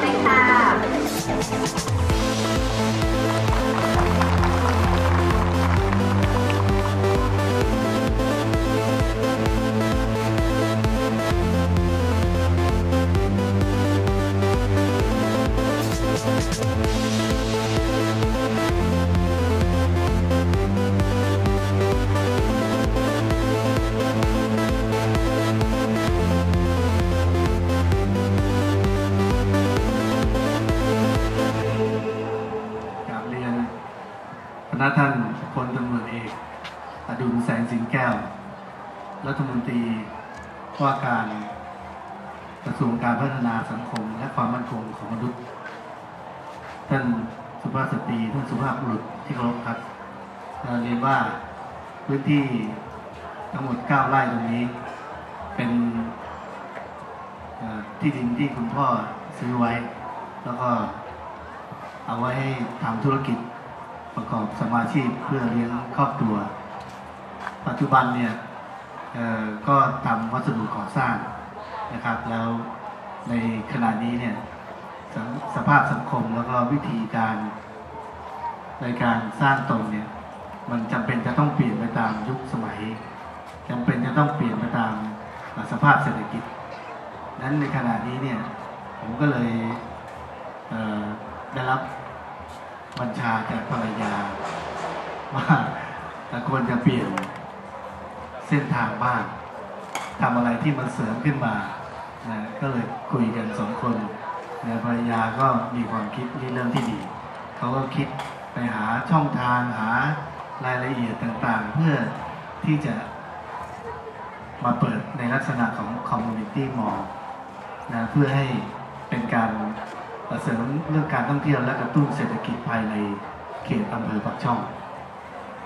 เลยค่ะ ท่านพลตำรวจเอกอดุลแสงสิงแก้ว รัฐมนตรีว่าการกระทรวงการพัฒนาสังคม และความมั่นคงของมนุษย์ ท่านสุภาพสตรีท่านสุภาพบุรุษที่เคารพครับเอ่อเรียนว่าพื้นที่ทั้งหมด 9 ไร่ตรงนี้ เป็นที่ดินที่คุณพ่อซื้อไว้ แล้วก็เอาไว้ให้ทำธุรกิจ ประกอบสมาชีพเพื่อเลี้ยงครอบครัว ปัจจุบันเนี่ยก็ทำวัสดุก่อสร้างนะครับ แล้วในขณะนี้เนี่ยสสภาพสังคมแล้วก็วิธีการในการสร้างตนเนี่ยมันจำเป็นจะต้องเปลี่ยนไปตามยุคสมัยจำเป็นจะต้องเปลี่ยนไปตามสภาพเศรษฐกิจ นั้นในขณะนี้เนี่ยผมก็เลยเได้รับ บัญชาจากภรรยาว่าควรจะเปลี่ยนเส้นทางบ้านทำอะไรที่มันเสริมขึ้นมานะก็เลยคุยกันสองคนนะภรรยาก็มีความคิดนี่เรื่องที่ดีเขาก็คิดไปหาช่องทางหารายละเอียดต่างๆ เพื่อที่จะมาเปิดในลักษณะของ community mall นะเพื่อให้เป็นการ เสริมเรื่องการท่องเที่ยวและกระตุ้นเศรษฐกิจภายในเขตอำเภอปากช่อง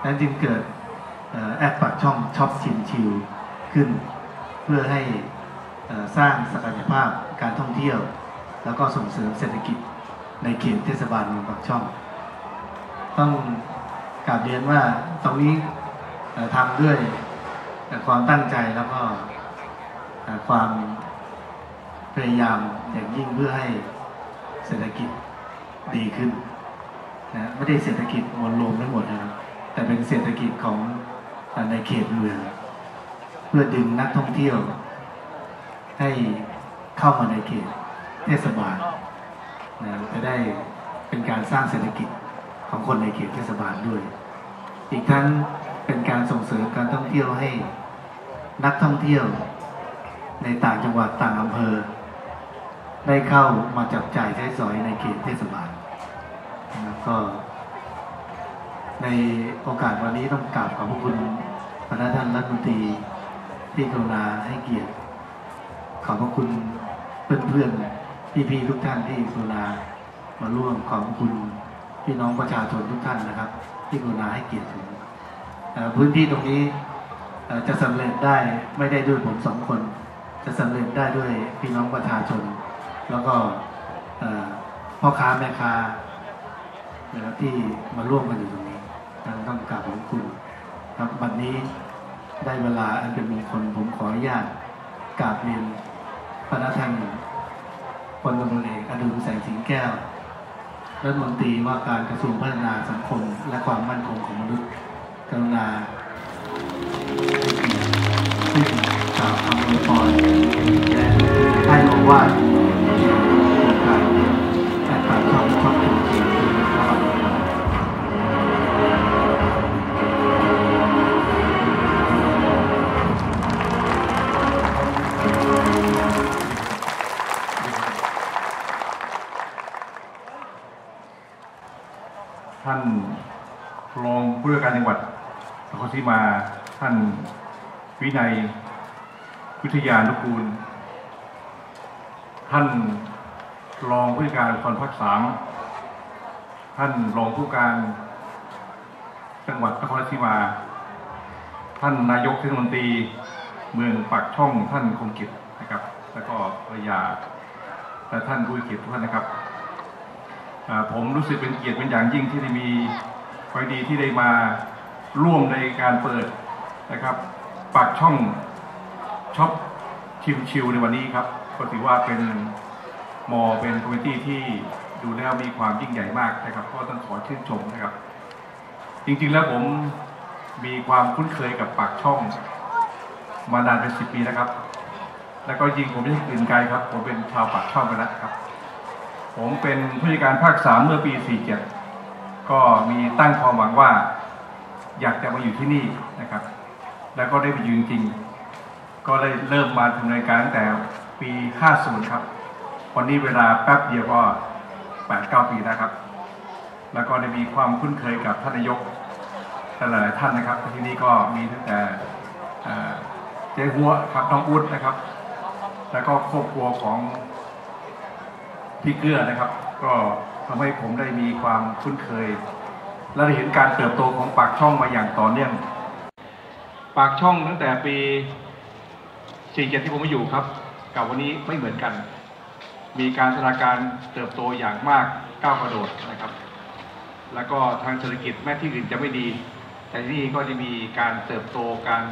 นั้นจึงเกิดแอปปากช่องช็อปชิมชิวขึ้น เพื่อให้สร้างศักยภาพการท่องเที่ยว แล้วก็ส่งเสริมเศรษฐกิจในเขตเทศบาลเมืองปากช่อง ต้องกราบเรียนว่าตรงนี้ทำด้วยความตั้งใจแล้วก็ความพยายามอย่างยิ่งเพื่อให้ เศรษฐกิจดีขึ้นนะไม่ได้เศรษฐกิจมวลรวมทั้งหมดนะครับแต่เป็นเศรษฐกิจของในเขตเมือง เพื่อดึงนักท่องเที่ยว ให้เข้ามาในเขตเทศบาลนะจะได้เป็นการสร้างเศรษฐกิจของคนในเขตเทศบาลด้วย อีกทั้งเป็นการส่งเสริมการท่องเที่ยวให้นักท่องเที่ยวในต่างจังหวัดต่างอำเภอ ได้เข้ามาจับจ่ายใช้สอยในเขตเทศบาลนะครับก็ ในโอกาสวันนี้ต้องกราบขอบพระคุณพระท่านรัฐมนตรีที่กรุณาให้เกียรติ ขอบพระคุณเพื่อนๆพี่ๆทุกท่านที่กรุณามาร่วมขอบคุณพี่น้องประชาชนทุกท่านนะครับ ที่กรุณาให้เกียรติผมพื้นที่ตรงนี้จะสำเร็จได้ไม่ได้ด้วยผมสองคน จะสำเร็จได้ด้วยพี่น้องประชาชน แล้วก็พ่อค้าแม่ค้านะครับที่มาร่วมกันอยู่ตรงนี้ทางต้องกราบขอบคุณ ครับบัดนี้ได้เวลาอันเป็นมงคลผมขออนุญาตกราบเรียนพระท่านพลตำรวจเอกอดุลแสงสิงแก้วรัฐมนตรีว่าการกระทรวงพัฒนาสังคม และความมั่นคงของมนุษย์กรุณาขึ้นกล่าวคำอวยพรและให้โอวา จังหวัดนครศรีมาท่านวินัยวิทยานุกูล ท่านรองผู้การนครภาคสามท่านรองผู้การ จังหวัดนครศรีมา ท่านนายกเทศมนตรี เมืองปากช่องท่านคงกิจนะครับ แล้วก็ภรรยาและท่านผู้เกียรติทุกท่านนะครับผมรู้สึกเป็นเกียรติเป็นอย่างยิ่งที่ได้มี ไฟดีที่ได้มาร่วมในการเปิดนะครับปากช่องช็อปชิวๆในวันนี้ครับก็ถือว่าเป็นมอเป็นคอมมิตี้ที่ดูแล้วมีความยิ่งใหญ่มากนะครับก็ต้องขอชื่นชมนะครับ จริงๆแล้วผมมีความคุ้นเคยกับปากช่อง มานานเป็นสิบปีแล้วครับ แล้วก็ยิงผมไม่ใช่อื่นไกลครับ ผมเป็นชาวปากช่องไปแล้วครับ ผมเป็นผู้จัดการภาคสามเมื่อปี 47 ก็มีตั้งความหวังว่า อยากจะมาอยู่ที่นี่นะครับ แล้วก็ได้ไปยืนจริง ก็ได้เริ่มมาทำงานการตั้งแต่ปี 50 ครับ วันนี้เวลาแป๊บเดียวก็ 8-9 ปีแล้วครับ แล้วก็ได้มีความคุ้นเคยกับท่านนายกหลายๆท่านนะครับ ที่นี่ก็มีตั้งแต่เจ๊หัวครับน้องอุ้ดนะครับ แล้วก็ครอบครัวของพี่เกื้อนะครับ ก็ ทำให้ผมได้มีความคุ้นเคย และได้เห็นการเติบโตของปากช่องมาอย่างต่อเนื่อง ปากช่องตั้งแต่ปี 47 ที่ผมมาอยู่ครับ กับวันนี้ไม่เหมือนกัน มีการพัฒนาการเติบโตอย่างมากก้าวกระโดดนะครับ แล้วก็ทางเศรษฐกิจแม้ที่อื่นจะไม่ดี แต่ที่นี่ก็จะมีการเติบโตการ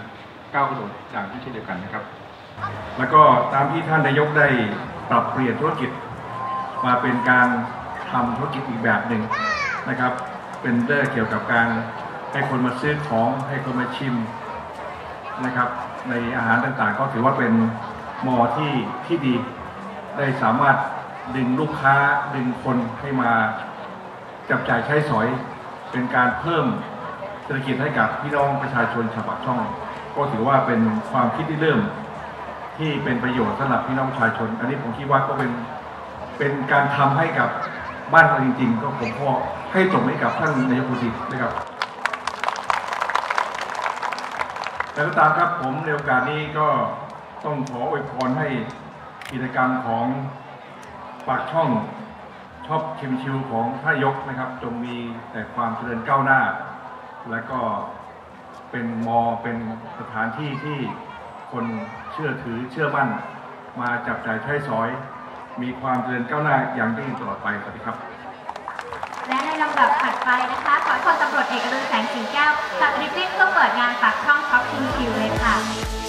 ก้าวกระโดดอย่างที่เช่นเดียวกันนะครับ แล้วก็ตามที่ท่านนายกได้ปรับเปลี่ยนธุรกิจมาเป็นการ ทำธุรกิจอีกแบบหนึ่งนะครับ เป็นเรื่องเกี่ยวกับการให้คนมาซื้อของให้คนมาชิมนะครับ ในอาหารต่างๆ ก็ถือว่าเป็นมอที่ที่ดี ได้สามารถดึงลูกค้าดึงคนให้มาจับจ่ายใช้สอย เป็นการเพิ่มเศรษฐกิจให้กับพี่น้องประชาชนชาวปากช่อง ก็ถือว่าเป็นความคิดที่เริ่มที่เป็นประโยชน์สำหรับพี่น้องประชาชน อันนี้ผมคิดว่าก็เป็นเป็นการทำให้กับ บ้านเราจริงๆ ก็ผมก็ให้ตรงให้กับท่านนายกรัฐมนตรีนะครับแต่ก็ตามครับผมในโอกาสนี้ก็ต้องขออวยพรให้กิจกรรมของปากช่องชอบชิมชิวของท่านนายกนะครับ จงมีแต่ความเจริญก้าวหน้า และก็เป็นมอเป็นสถานที่ที่คนเชื่อถือเชื่อมั่น มาจับจ่ายใช้สอย มีความเจริญก้าวหน้าอย่างยิ่งตลอดไปสวัสดีครับ และในลำดับถัดไปนะคะ ขอพลตำรวจเอกฤทธิ์แสงสิงแก้วจากริบบิ้นเพื่อเปิดงานปากช่องช็อปคิงคิวเลยค่ะ